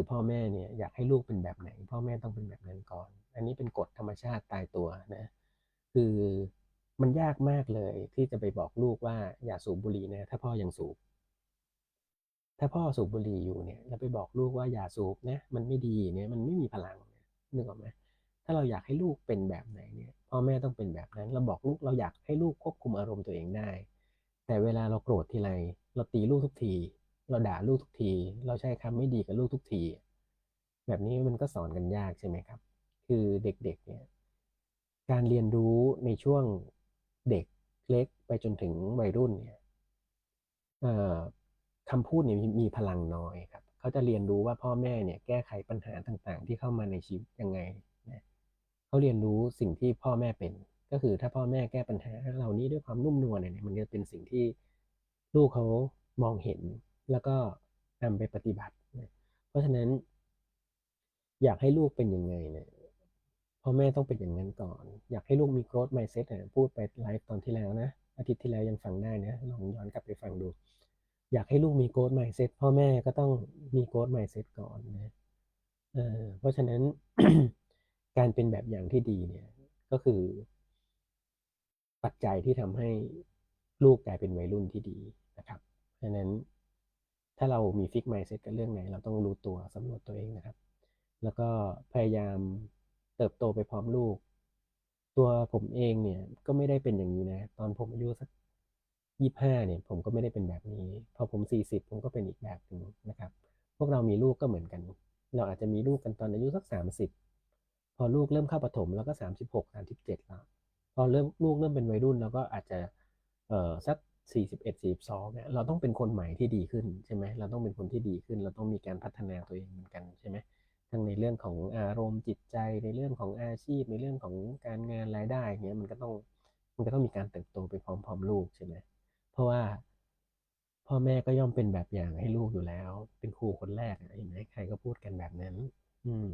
คือพ่อแม่เนี่ยอยากให้ลูกเป็นแบบไหน พ่อแม่ต้องเป็นแบบนั้นก่อน อันนี้เป็นกฎธรรมชาติตายตัวนะคือมันยากมากเลยที่จะไปบอกลูกว่าอย่าสูบบุหรี่นะถ้าพ่อยังสูบ ถ้าพ่อสูบบุหรี่อยู่เนี่ยแล้วไปบอกลูกว่าอย่าสูบนะมันไม่ดีเนี่ยมันไม่มีพลังนึกออกไหมถ้าเราอยากให้ลูกเป็นแบบไหนเนี่ยพ่อแม่ต้องเป็นแบบนั้น เราบอกลูกเราอยากให้ลูกควบคุมอารมณ์ตัวเองได้ แต่เวลาเราโกรธทีไรเราตีลูกทุกที เราด่าลูกทุกที เราใช้คำไม่ดีกับลูกทุกที แบบนี้มันก็สอนกันยากใช่ไหมครับ คือเด็กๆเนี่ยการเรียนรู้ในช่วงเด็กเล็กไปจนถึงวัยรุ่นเนี่ยคำพูดเนี่ยมีพลังน้อยครับ เขาจะเรียนรู้ว่าพ่อแม่เนี่ยแก้ไขปัญหาต่างๆ ที่เข้ามาในชีวิตยังไงนะเขาเรียนรู้สิ่งที่พ่อแม่เป็น ก็คือถ้าพ่อแม่แก้ปัญหาเหล่านี้ด้วยความนุ่มนวลเนี่ยมันจะเป็นสิ่งที่ลูกเขามองเห็น แล้วก็นำไปปฏิบัตินะเพราะฉะนั้น อยากให้ลูกเป็นยังไงเนี่ยพ่อแม่ต้องเป็นอย่างนั้นก่อน อยากให้ลูกมีโกรธไมเซ็ตนะพูดไปไลฟ์ตอนที่แล้วนะ อาทิตย์ที่แล้วยังฟังได้นะลองย้อนกลับไปฟังดู อยากให้ลูกมีโกรธไมเซ็ตพ่อแม่ก็ต้องมีโกรธไมเซ็ตก่อนนะเเพราะฉะนั้นการเป็นแบบอย่างที่ดีเนี่ย ก็คือ ปัจจัยที่ทำให้ลูกกลายเป็นวัยรุ่นที่ดีนะครับเพราะฉะนั้น ถ้าเรามีฟิกไมเซ็ตกับเรื่องไหน เราต้องรู้ตัวสำรวจตัวเองนะครับ แล้วก็พยายามเติบโตไปพร้อมลูก ตัวผมเองเนี่ยก็ไม่ได้เป็นอย่างนี้นะ ตอนผมอายุสักยี่ห้าเนี่ยผมก็ไม่ได้เป็นแบบนี้ พอผมสี่สิบผมก็เป็นอีกแบบหนึ่งนะครับ พวกเรามีลูกก็เหมือนกัน เราอาจจะมีลูกกันตอนอายุสักสามสิบพอลูกเริ่มเข้าประถมแล้วก็สามสิบหกสามสิบเจ็ดแล้วพอเริ่มลูกเริ่มเป็นวัยรุ่นแล้วก็อาจจะเออสัก สี่สิบเอ็ดสี่สองเนี่ยเราต้องเป็นคนใหม่ที่ดีขึ้นใช่ไหมเราต้องเป็นคนที่ดีขึ้น เราต้องมีการพัฒนาตัวเองเหมือนกันใช่ไหมทั้งในเรื่องของอารมณ์จิตใจในเรื่องของอาชีพ ในเรื่องของการงานรายได้เงี้ยมันก็ต้องมันก็ต้องมีการเติบโตไปพร้อม ๆ ลูกใช่ไหมเพราะว่าพ่อแม่ก็ย่อมเป็นแบบอย่างให้ลูกอยู่แล้ว เป็นครูคนแรกเห็นไหมใครก็พูดกันแบบนั้น อืม